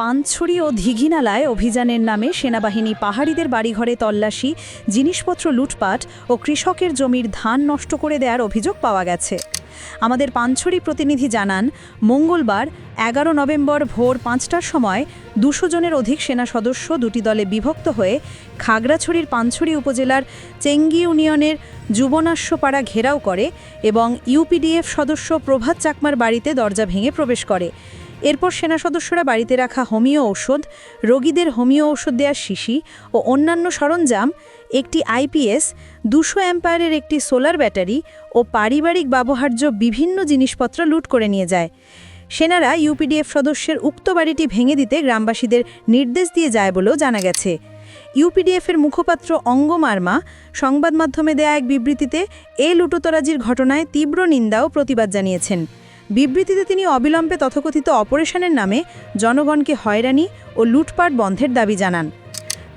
পানছড়ি ও ধিঘিনালায় অভিযানের নামে সেনাবাহিনী পাহাড়িদের বাড়িঘরে তল্লাশি, জিনিসপত্র লুটপাট ও কৃষকের জমির ধান নষ্ট করে দেওয়ার অভিযোগ পাওয়া গেছে। আমাদের পানছড়ি প্রতিনিধি জানান, মঙ্গলবার, এগারো নভেম্বর ভোর পাঁচটার সময় দুশো জনের অধিক সেনা সদস্য দুটি দলে বিভক্ত হয়ে খাগড়াছড়ির পানছড়ি উপজেলার চেঙ্গি ইউনিয়নের যুবনাস্যপাড়া ঘেরাও করে এবং ইউপিডিএফ সদস্য প্রভাত চাকমার বাড়িতে দরজা ভেঙে প্রবেশ করে। এরপর সেনা সদস্যরা বাড়িতে রাখা হোমিও ঔষধ, রোগীদের হোমিও ঔষধ দেওয়ার শিশি ও অন্যান্য সরঞ্জাম, একটি আইপিএস, দুশো অ্যাম্পায়ারের একটি সোলার ব্যাটারি ও পারিবারিক ব্যবহার্য বিভিন্ন জিনিসপত্র লুট করে নিয়ে যায়। সেনারা ইউপিডিএফ সদস্যের উক্ত বাড়িটি ভেঙে দিতে গ্রামবাসীদের নির্দেশ দিয়ে যায় বলেও জানা গেছে। ইউপিডিএফের মুখপাত্র অঙ্গ মার্মা সংবাদ মাধ্যমে দেয়া এক বিবৃতিতে এ লুটোতরাজির ঘটনায় তীব্র নিন্দা ও প্রতিবাদ জানিয়েছেন। বিবৃতিতে তিনি অবিলম্বে তথাকথিত অপারেশনের নামে জনগণকে হয়রানি ও লুটপাট বন্ধের দাবি জানান।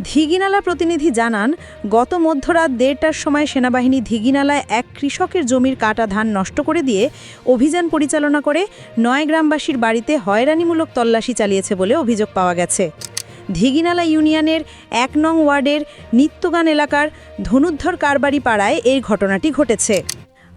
ধিগিনালা প্রতিনিধি জানান, গত মধ্যরাত দেড়টার সময় সেনাবাহিনী ধিগিনালায় এক কৃষকের জমির কাটা ধান নষ্ট করে দিয়ে অভিযান পরিচালনা করে নয় গ্রামবাসীর বাড়িতে হয়রানিমূলক তল্লাশি চালিয়েছে বলে অভিযোগ পাওয়া গেছে। ধিগিনালা ইউনিয়নের এক নং ওয়ার্ডের নিত্যগান এলাকার ধনুদ্ধর কারবারি পাড়ায় এই ঘটনাটি ঘটেছে।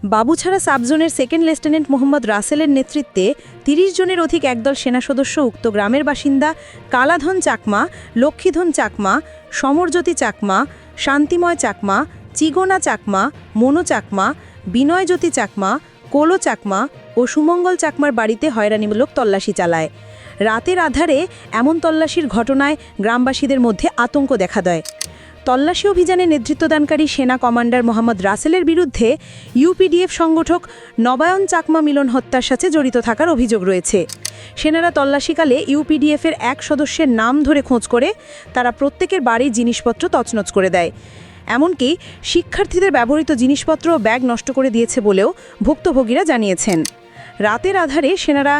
বাবুছাড়া সাবজোনের সেকেন্ড লেফটেন্যান্ট মোহাম্মদ রাসেলের নেতৃত্বে তিরিশ জনের অধিক একদল সেনা সদস্য উক্ত গ্রামের বাসিন্দা, কালাধন চাকমা লক্ষ্মীধন চাকমা, সমরজ্যোতি চাকমা, শান্তিময় চাকমা, চিগোনা চাকমা, মনো চাকমা, বিনয়জ্যোতি চাকমা, কোলো চাকমা ও সুমঙ্গল চাকমার বাড়িতে হয়রানিমূলক তল্লাশি চালায়। রাতের আধারে এমন তল্লাশির ঘটনায় গ্রামবাসীদের মধ্যে আতঙ্ক দেখা দেয়। তল্লাশি অভিযানে নেতৃত্বদানকারী সেনা কমান্ডার মোহাম্মদ রাসেলের বিরুদ্ধে ইউপিডিএফ সংগঠক নবায়ন চাকমা মিলন হত্যার সাথে জড়িত থাকার অভিযোগ রয়েছে। সেনারা তল্লাশিকালে ইউপিডিএফের এক সদস্যের নাম ধরে খোঁজ করে, তারা প্রত্যেকের বাড়ির জিনিসপত্র তছনছ করে দেয়। এমনকি শিক্ষার্থীদের ব্যবহৃত জিনিসপত্র ব্যাগ নষ্ট করে দিয়েছে বলেও ভুক্তভোগীরা জানিয়েছেন। রাতের আধারে সেনারা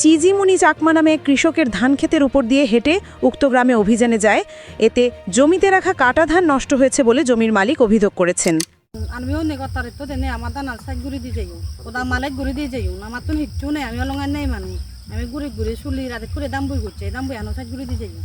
চিজিমুনি চাকমা নামে কৃষকের ধান ক্ষেতের উপর দিয়ে হেঁটে উক্ত গ্রামে অভিযানে যায়। এতে জমিতে রাখা কাটা ধান নষ্ট হয়েছে বলে জমির মালিক অভিযোগ করেছেন। আমিও নেগতারে তো তেনে আমার দান সাইড ঘুরি দিয়ে যাইও। ওদা মালাইক ঘুরি দিয়ে যাইও আমার তো হিচ্ছু নেই আমি অলঙ্গার নেই মানুষ আমি ঘুরে ঘুরে চুলি, রাতে করে দাম বই করছে দাম বই আনো, সাইড ঘুরি দিয়ে যাইও।